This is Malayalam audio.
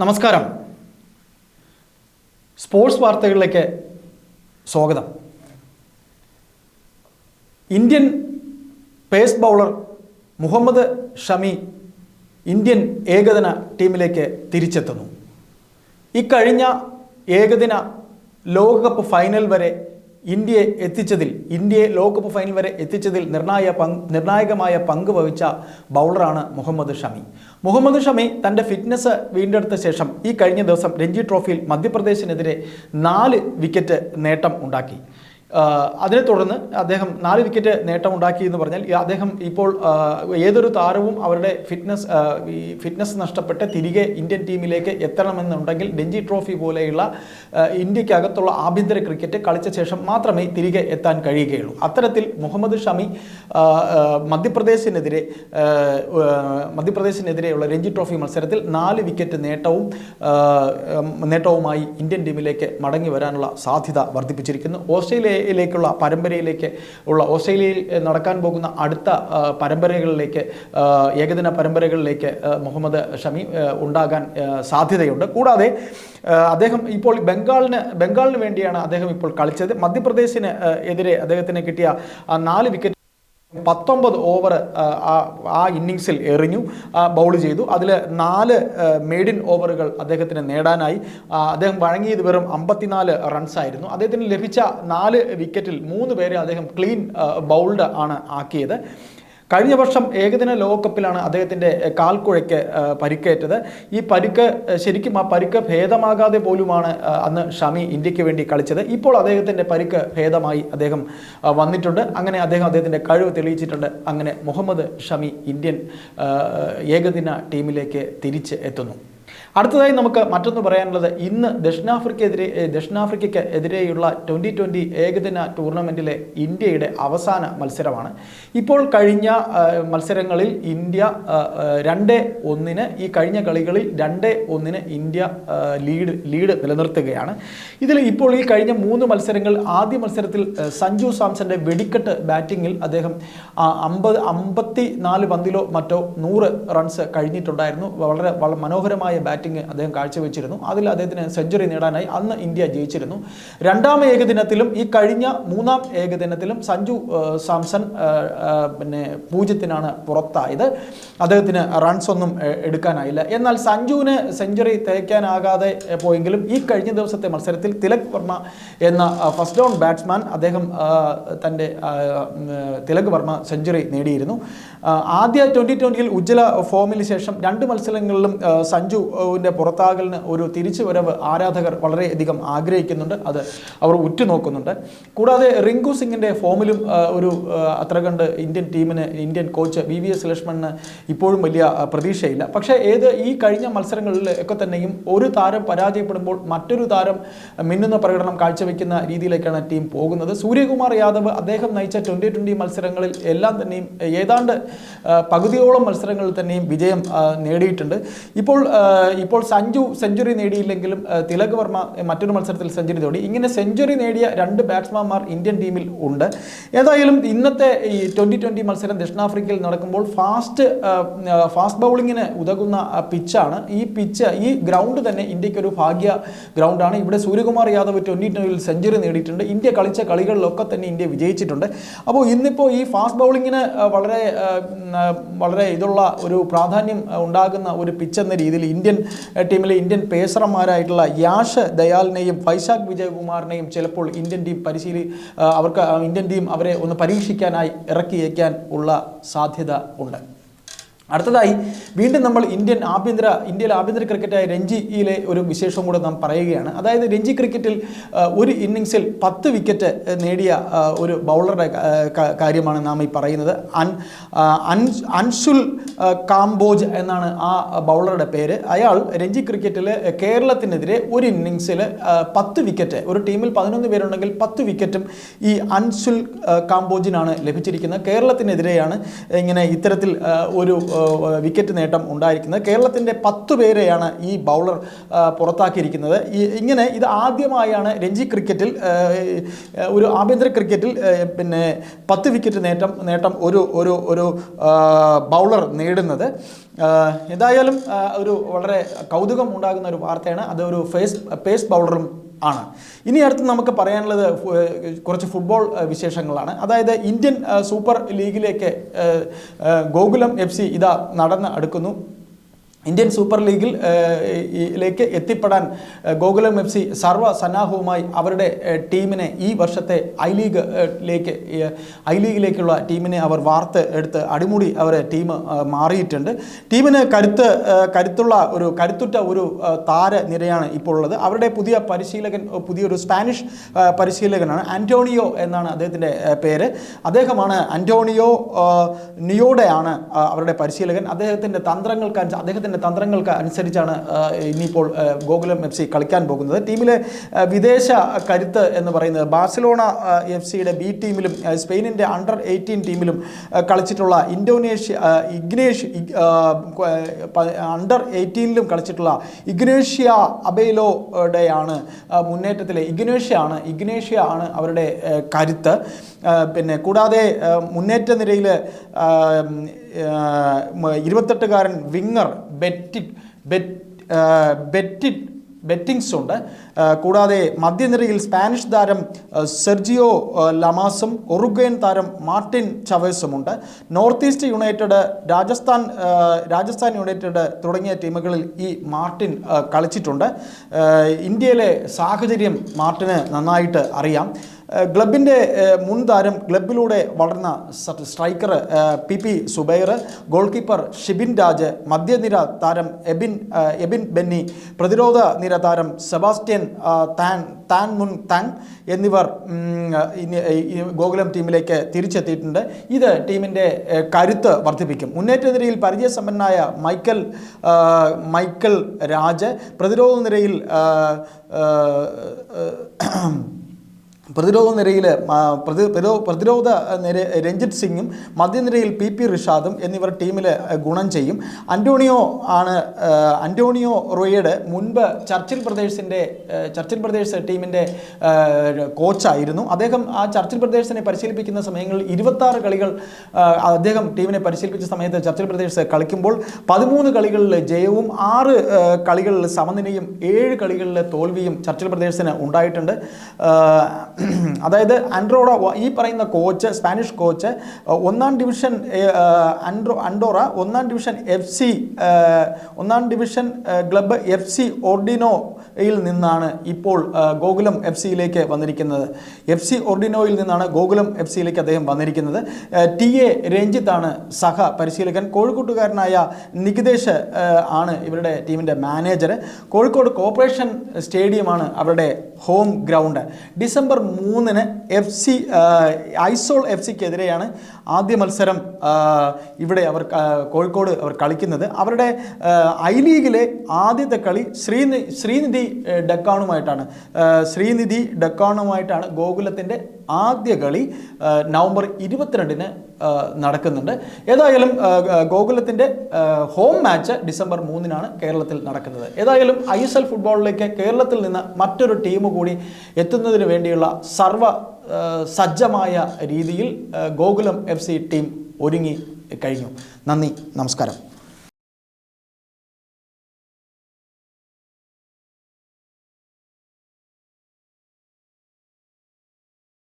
നമസ്കാരം. സ്പോർട്സ് വാർത്തകളിലേക്ക് സ്വാഗതം. Indian pace bowler Mohammed Shami Indian ഏകദിന ടീമിലേക്ക് തിരിച്ചെത്തുന്നു. ഇക്കഴിഞ്ഞ ഏകദിന ലോകകപ്പ് ഫൈനൽ വരെ ഇന്ത്യയെ എത്തിച്ചതിൽ ഇന്ത്യയെ ലോകകപ്പ് ഫൈനൽ വരെ എത്തിച്ചതിൽ നിർണായ പങ്ക് നിർണായകമായ പങ്ക് വഹിച്ച ബൗളറാണ് മുഹമ്മദ് ഷമി. മുഹമ്മദ് ഷമി തന്റെ ഫിറ്റ്നസ് വീണ്ടെടുത്ത ശേഷം ഈ കഴിഞ്ഞ ദിവസം രഞ്ജി ട്രോഫിയിൽ മധ്യപ്രദേശിനെതിരെ നാല് വിക്കറ്റ് നേട്ടം ഉണ്ടാക്കി. അതിനെ തുടർന്ന് അദ്ദേഹം നാല് വിക്കറ്റ് നേട്ടമുണ്ടാക്കി എന്ന് പറഞ്ഞാൽ അദ്ദേഹം ഇപ്പോൾ ഏതൊരു താരവും അവരുടെ ഫിറ്റ്നസ് ഈ ഫിറ്റ്നസ് നഷ്ടപ്പെട്ട് തിരികെ ഇന്ത്യൻ ടീമിലേക്ക് എത്തണമെന്നുണ്ടെങ്കിൽ രഞ്ജി ട്രോഫി പോലെയുള്ള ഇന്ത്യക്കകത്തുള്ള ആഭ്യന്തര ക്രിക്കറ്റ് കളിച്ച ശേഷം മാത്രമേ തിരികെ എത്താൻ കഴിയുകയുള്ളൂ. അത്തരത്തിൽ മുഹമ്മദ് ഷമി മധ്യപ്രദേശിനെതിരെ മധ്യപ്രദേശിനെതിരെയുള്ള രഞ്ജി ട്രോഫി മത്സരത്തിൽ നാല് വിക്കറ്റ് നേട്ടവും നേട്ടവുമായി ഇന്ത്യൻ ടീമിലേക്ക് മടങ്ങി വരാനുള്ള സാധ്യത വർദ്ധിപ്പിച്ചിരിക്കുന്നു. ഓസ്ട്രേലിയയിലേക്കുള്ള പരമ്പരയിലേക്ക് ഉള്ള ഓസ്ട്രേലിയയിൽ നടക്കാൻ പോകുന്ന അടുത്ത പരമ്പരകളിലേക്ക് ഏകദിന പരമ്പരകളിലേക്ക് മുഹമ്മദ് ഷമി ഉണ്ടാകാൻ സാധ്യതയുണ്ട്. കൂടാതെ അദ്ദേഹം ഇപ്പോൾ ബംഗാളിന് ബംഗാളിന് വേണ്ടിയാണ് അദ്ദേഹം ഇപ്പോൾ കളിച്ചത്. മധ്യപ്രദേശിന് എതിരെ അദ്ദേഹത്തിന് കിട്ടിയ നാല് വിക്കറ്റ് പത്തൊമ്പത് ഓവർ ആ ഇന്നിങ്സിൽ എറിഞ്ഞു ബൗൾ ചെയ്തു. അതിൽ നാല് മെയ്ഡ് ഇൻ ഓവറുകൾ അദ്ദേഹത്തിന് നേടാനായി. അദ്ദേഹം വഴങ്ങിയത് വെറും അമ്പത്തിനാല് റൺസായിരുന്നു അദ്ദേഹത്തിന് ലഭിച്ച നാല് വിക്കറ്റിൽ മൂന്ന് പേരെ അദ്ദേഹം ക്ലീൻ ബൗൾഡ് ആണ് ആക്കിയത്. കഴിഞ്ഞ വർഷം ഏകദിന ലോകകപ്പിലാണ് അദ്ദേഹത്തിന്റെ കാൽക്കുഴയ്ക്ക് പരിക്കേറ്റത്. ഈ പരിക്ക് ശരിക്കും ആ പരിക്ക് ഭേദമാകാതെ പോലുമാണ് അന്ന് ഷമി ഇന്ത്യയ്ക്ക് വേണ്ടി കളിച്ചത്. ഇപ്പോൾ അദ്ദേഹത്തിന്റെ പരിക്ക് ഭേദമായി അദ്ദേഹം വന്നിട്ടുണ്ട്. അങ്ങനെ അദ്ദേഹം അദ്ദേഹത്തിന്റെ കഴിവ് തെളിയിച്ചിട്ടുണ്ട്. അങ്ങനെ മുഹമ്മദ് ഷമി ഇന്ത്യൻ ഏകദിന ടീമിലേക്ക് തിരിച്ച് എത്തുന്നു. അടുത്തതായി നമുക്ക് മറ്റൊന്ന് പറയാനുള്ളത് ഇന്ന് ദക്ഷിണാഫ്രിക്കെതിരെ ദക്ഷിണാഫ്രിക്കയ്ക്ക് എതിരെയുള്ള ട്വന്റി ട്വന്റി ഏകദിന ടൂർണമെന്റിലെ ഇന്ത്യയുടെ അവസാന മത്സരമാണ്. ഇപ്പോൾ കഴിഞ്ഞ മത്സരങ്ങളിൽ ഇന്ത്യ രണ്ട് ഒന്നിന് ഈ കഴിഞ്ഞ കളികളിൽ രണ്ട് ഒന്നിന് ഇന്ത്യ ലീഡ് ലീഡ് നിലനിർത്തുകയാണ്. ഇതിൽ ഇപ്പോൾ ഈ കഴിഞ്ഞ മൂന്ന് മത്സരങ്ങൾ ആദ്യ മത്സരത്തിൽ സഞ്ജു സാംസന്റെ വെടിക്കെട്ട് ബാറ്റിങ്ങിൽ അദ്ദേഹം അമ്പത് അമ്പത്തി നാല് പന്തിലോ മറ്റോ നൂറ് റൺസ് കഴിഞ്ഞിട്ടുണ്ടായിരുന്നു. വളരെ വളരെ മനോഹരമായ ബാറ്റിംഗ് അദ്ദേഹം കാഴ്ചവെച്ചിരുന്നു. അതിൽ അദ്ദേഹത്തിന് സെഞ്ചുറി നേടാനായി അന്ന് ഇന്ത്യ ജയിച്ചിരുന്നു. രണ്ടാം ഏകദിനത്തിലും ഈ കഴിഞ്ഞ മൂന്നാം ഏകദിനത്തിലും സഞ്ജു സാംസൺ പിന്നെ പൂജ്യത്തിനാണ് പുറത്തായത്. അദ്ദേഹത്തിന് റൺസ് ഒന്നും എടുക്കാനായില്ല. എന്നാൽ സഞ്ജുവിന് സെഞ്ചുറി തേക്കാനാകാതെ എ, പോയെങ്കിലും ഈ കഴിഞ്ഞ ദിവസത്തെ മത്സരത്തിൽ തിലക് വർമ്മ എന്ന ഫസ്റ്റ് ഡൗൺ ബാറ്റ്സ്മാൻ അദ്ദേഹം തന്റെ തിലക് വർമ്മ സെഞ്ചുറി നേടിയിരുന്നു. ആദ്യ ട്വന്റി ട്വന്റിയിൽ ഉജ്ജ്വല ഫോമിന് ശേഷം രണ്ട് മത്സരങ്ങളിലും സഞ്ജുവിന്റെ പുറത്താകലിന് ഒരു തിരിച്ചുവരവ് ആരാധകർ വളരെയധികം ആഗ്രഹിക്കുന്നുണ്ട്. അത് അവർ ഉറ്റുനോക്കുന്നുണ്ട്. കൂടാതെ റിങ്കു സിംഗിന്റെ ഫോമിലും ഒരു അത്ര കണ്ട് ഇന്ത്യൻ ടീമിന് Indian coach V V S ലക്ഷ്മണിന് ഇപ്പോഴും വലിയ പ്രതീക്ഷയില്ല. പക്ഷേ ഏത് ഈ കഴിഞ്ഞ മത്സരങ്ങളിൽ ഒക്കെ തന്നെയും ഒരു താരം പരാജയപ്പെടുമ്പോൾ മറ്റൊരു താരം മിന്നുന്ന പ്രകടനം കാഴ്ചവെക്കുന്ന രീതിയിലേക്കാണ് ടീം പോകുന്നത്. സൂര്യകുമാർ യാദവ് അദ്ദേഹം നയിച്ച ട്വന്റി ട്വന്റി മത്സരങ്ങളിൽ എല്ലാം തന്നെയും ഏതാണ്ട് പകുതിയോളം മത്സരങ്ങളിൽ തന്നെയും വിജയം നേടിയിട്ടുണ്ട്. ഇപ്പോൾ ഇപ്പോൾ സഞ്ജു സെഞ്ചുറി നേടിയില്ലെങ്കിലും തിലക് വർമ്മ മറ്റൊരു മത്സരത്തിൽ സെഞ്ചുറി നേടി. ഇങ്ങനെ സെഞ്ചുറി നേടിയ രണ്ട് ബാറ്റ്സ്മാൻമാർ ഇന്ത്യൻ ടീമിൽ ഉണ്ട്. ഏതായാലും ഇന്നത്തെ ഈ ട്വന്റി ട്വന്റി മത്സരം ദക്ഷിണാഫ്രിക്കയിൽ നടക്കുമ്പോൾ ഫാസ്റ്റ് ഫാസ്റ്റ് ബൗളിങ്ങിന് ഉതകുന്ന പിച്ചാണ് ഈ പിച്ച് ഈ ഗ്രൗണ്ട് തന്നെ ഇന്ത്യയ്ക്ക് ഒരു ഭാഗ്യ ഗ്രൗണ്ടാണ് ഇവിടെ സൂര്യകുമാർ യാദവ് ട്വന്റി ട്വന്റിയിൽ സെഞ്ചുറി നേടിയിട്ടുണ്ട്. ഇന്ത്യ കളിച്ച കളികളിലൊക്കെ തന്നെ ഇന്ത്യ വിജയിച്ചിട്ടുണ്ട്. അപ്പോൾ ഇന്നിപ്പോൾ ഈ ഫാസ്റ്റ് ബൗളിങ്ങിന് വളരെ വളരെ ഇതുള്ള ഒരു പ്രാധാന്യം ഉണ്ടാകുന്ന ഒരു പിച്ച് എന്ന രീതിയിൽ ഇന്ത്യൻ ടീമിലെ ഇന്ത്യൻ പേസർമാരായിട്ടുള്ള യാഷ് ദയാലിനെയും ഫൈസാഖ് വിജയകുമാറിനെയും ചിലപ്പോൾ ഇന്ത്യൻ ടീം പരിശീലി അവർക്ക് ഇന്ത്യൻ ടീം അവരെ ഒന്ന് പരീക്ഷിക്കാനായി ഇറക്കിയേക്കാൻ ഉള്ള സാധ്യത ഉണ്ട്. അടുത്തതായി വീണ്ടും നമ്മൾ ഇന്ത്യൻ ആഭ്യന്തര ഇന്ത്യയിലെ ആഭ്യന്തര ക്രിക്കറ്റായ രഞ്ജിയിലെ ഒരു വിശേഷവും കൂടെ നാം പറയുകയാണ്. അതായത് രഞ്ജി ക്രിക്കറ്റിൽ ഒരു ഇന്നിങ്സിൽ പത്ത് വിക്കറ്റ് നേടിയ ഒരു ബൗളറുടെ കാര്യമാണ് നാം ഈ പറയുന്നത്. അൻ അൻഷുൽ കാംബോജ് എന്നാണ് ആ ബൗളറുടെ പേര്. അയാൾ രഞ്ജി ക്രിക്കറ്റിൽ കേരളത്തിനെതിരെ ഒരു ഇന്നിങ്സിൽ പത്ത് വിക്കറ്റ് ഒരു ടീമിൽ പതിനൊന്ന് പേരുണ്ടെങ്കിൽ പത്ത് വിക്കറ്റും ഈ അൻഷുൽ കാംബോജിനാണ് ലഭിച്ചിരിക്കുന്നത്. കേരളത്തിനെതിരെയാണ് ഇങ്ങനെ ഇത്തരത്തിൽ ഒരു വിക്കറ്റ് നേട്ടം ഉണ്ടായിരിക്കുന്നത്. കേരളത്തിന്റെ പത്ത് പേരെയാണ് ഈ ബൗളർ പുറത്താക്കിയിരിക്കുന്നത്. ഇങ്ങനെ ഇത് ആദ്യമായാണ് രഞ്ജി ക്രിക്കറ്റിൽ ഒരു ആഭ്യന്തര ക്രിക്കറ്റിൽ പിന്നെ പത്ത് വിക്കറ്റ് നേട്ടം നേട്ടം ഒരു ഒരു ഒരു ബൗളർ നേടുന്നത്. എന്തായാലും ഒരു വളരെ കൗതുകം ഉണ്ടാകുന്ന ഒരു വാർത്തയാണ്. അതൊരു ഫേസ് പേസ് ബൗളറും ആണ്. ഇനി അടുത്ത് നമുക്ക് പറയാനുള്ളത് കുറച്ച് ഫുട്ബോൾ വിശേഷങ്ങളാണ്. അതായത് ഇന്ത്യൻ സൂപ്പർ ലീഗിലേക്ക് ഗോകുലം എഫ് സി ഇതാ നടന്ന് അടുക്കുന്നു. ഇന്ത്യൻ സൂപ്പർ ലീഗിൽ ലേക്ക് എത്തിപ്പെടാൻ ഗോകുലം എഫ് സി സർവസന്നാഹവുമായി അവരുടെ ടീമിനെ ഈ വർഷത്തെ ഐ ലീഗ് ലേക്ക് ഐ ലീഗിലേക്കുള്ള ടീമിനെ അവർ വാർത്ത് എടുത്ത് അടിമുടി അവരെ ടീം മാറിയിട്ടുണ്ട്. ടീമിന് കരുത്ത് കരുത്തുള്ള ഒരു കരുത്തുറ്റ ഒരു താര താരനിരയാണ് ഇപ്പോൾ ഉള്ളത്. അവരുടെ പുതിയ പരിശീലകൻ പുതിയൊരു സ്പാനിഷ് പരിശീലകനാണ് ആന്റോണിയോ എന്നാണ് അദ്ദേഹത്തിന്റെ പേര്. അദ്ദേഹമാണ് ആന്റോണിയോ നിയോഡയാണ് അവരുടെ പരിശീലകൻ. അദ്ദേഹത്തിന്റെ തന്ത്രങ്ങൾക്കനുസരിച്ച് അനുസ- അദ്ദേഹത്തിന്റെ തന്ത്രങ്ങൾക്ക് അനുസരിച്ചാണ് ഇനിയിപ്പോൾ ഗോകുലം എഫ് സി കളിക്കാൻ പോകുന്നത്. ടീമിലെ വിദേശ കരുത്ത് എന്ന് പറയുന്നത് ബാഴ്സലോണ എഫ് സിയുടെ ബി ടീമിലും സ്പെയിനിന്റെ അണ്ടർ എയ്റ്റീൻ ടീമിലും കളിച്ചിട്ടുള്ള ഇൻഡോനേഷ്യ ഇഗ്നേഷ് അണ്ടർ എയ്റ്റീനിലും കളിച്ചിട്ടുള്ള ഇഗ്നേഷ്യ അബേലോയുടെയാണ് മുന്നേറ്റത്തിലെ ഇഗ്നേഷ്യ ആണ് ഇഗ്നേഷ്യ ആണ് അവരുടെ കരുത്ത്. പിന്നെ കൂടാതെ മുന്നേറ്റ നിരയിൽ ഇരുപത്തെട്ടുകാരൻ വിങ്ങർ ബെറ്റി ബെറ്റ് ബെറ്റിങ്സ് ഉണ്ട്. കൂടാതെ മധ്യനിരയിൽ സ്പാനിഷ് താരം സെർജിയോ ലമാസും ഒറുഗേൻ താരം Martin ചവേസുമുണ്ട് North East United Rajasthan Rajasthan United തുടങ്ങിയ ടീമുകളിൽ ഈ മാർട്ടിൻ കളിച്ചിട്ടുണ്ട്. ഇന്ത്യയിലെ സാഹചര്യം മാർട്ടിന് നന്നായിട്ട് അറിയാം. ക്ലബിന്റെ മുൻ താരം ക്ലബിലൂടെ വളർന്ന striker P P Zubair goalkeeper Shibin Raj മധ്യനിര താരം എബിൻ എബിൻ ബെന്നി പ്രതിരോധ നിര താരം സെബാസ്റ്റ്യൻ താൻ താൻ മുൻ താങ് എന്നിവർ ഗോകുലം ടീമിലേക്ക് തിരിച്ചെത്തിയിട്ടുണ്ട്. ഇത് ടീമിന്റെ കരുത്ത് വർദ്ധിപ്പിക്കും. മുന്നേറ്റ നിരയിൽ പരിചയസമ്പന്നനായ മൈക്കൽ മൈക്കൽ രാജ് പ്രതിരോധ നിരയിൽ പ്രതിരോധ നിരയിൽ ആ, പ്രതിരോധ നിര രഞ്ജിത്ത് സിംഗും മധ്യനിരയിൽ പി പി റിഷാദും എന്നിവർ ടീമിൽ ഗുണം ചെയ്യും. അന്റോണിയോ ആണ് അന്റോണിയോ റോയുടെ മുൻപ് ചർച്ചിൽ പ്രദേശിന്റെ ചർച്ചിൽ പ്രദേശ് ടീമിന്റെ കോച്ചായിരുന്നു. അദ്ദേഹം ആ ചർച്ചിൽ പ്രദേശിനെ പരിശീലിപ്പിക്കുന്ന സമയങ്ങളിൽ ഇരുപത്താറ് കളികൾ അദ്ദേഹം ടീമിനെ പരിശീലിപ്പിച്ച സമയത്ത് ചർച്ചിൽ പ്രദേശ് കളിക്കുമ്പോൾ പതിമൂന്ന് കളികളിൽ ജയവും ആറ് കളികളിൽ സമനിലയും ഏഴ് കളികളിൽ തോൽവിയും ചർച്ചിൽ പ്രദേശത്തിന് ഉണ്ടായിട്ടുണ്ട്. അതായത് അൻഡ്രോഡ ഈ പറയുന്ന കോച്ച് സ്പാനിഷ് കോച്ച് ഒന്നാം ഡിവിഷൻ അൻഡ്രോ അൻഡോറ ഒന്നാം ഡിവിഷൻ എഫ് സി ഒന്നാം ഡിവിഷൻ ക്ലബ്ബ് എഫ് സി ഓർഡിനോയിൽ നിന്നാണ് ഇപ്പോൾ ഗോകുലം എഫ് സിയിലേക്ക് വന്നിരിക്കുന്നത്. എഫ് സി ഓർഡിനോയിൽ നിന്നാണ് ഗോകുലം എഫ് സിയിലേക്ക് അദ്ദേഹം വന്നിരിക്കുന്നത്. ടി എ രഞ്ജിത്താണ് സഹ പരിശീലകൻ. കോഴിക്കോട്ടുകാരനായ നികിതേഷ് ആണ് ഇവരുടെ ടീമിന്റെ മാനേജർ. കോഴിക്കോട് കോർപ്പറേഷൻ സ്റ്റേഡിയമാണ് അവരുടെ ഹോം ഗ്രൗണ്ട്. ഡിസംബർ മൂന്നിന് എഫ് സി ഐസോൾ എഫ് സിക്കെതിരെയാണ് ആദ്യ മത്സരം ഇവിടെ അവർ കോഴിക്കോട് അവർ കളിക്കുന്നത്. അവരുടെ ഐ ലീഗിലെ ആദ്യത്തെ കളി ശ്രീനി ശ്രീനിധി ഡക്കാണുമായിട്ടാണ്. ശ്രീനിധി ഡക്കാണുമായിട്ടാണ് ഗോകുലത്തിന്റെ ആദ്യ കളി നവംബർ ഇരുപത്തിരണ്ടിന് നടക്കുന്നുണ്ട്. ഏതായാലും ഗോകുലത്തിന്റെ ഹോം മാച്ച് ഡിസംബർ മൂന്നിനാണ് കേരളത്തിൽ നടക്കുന്നത്. ഏതായാലും ഐ എസ് എൽ ഫുട്ബോളിലേക്ക് കേരളത്തിൽ നിന്ന് മറ്റൊരു ടീം കൂടി എത്തുന്നതിന് വേണ്ടിയുള്ള സർവ സജ്ജമായ രീതിയിൽ ഗോകുലം എഫ് സി ടീം ഒരുങ്ങി കഴിഞ്ഞു. നന്ദി നമസ്കാരം.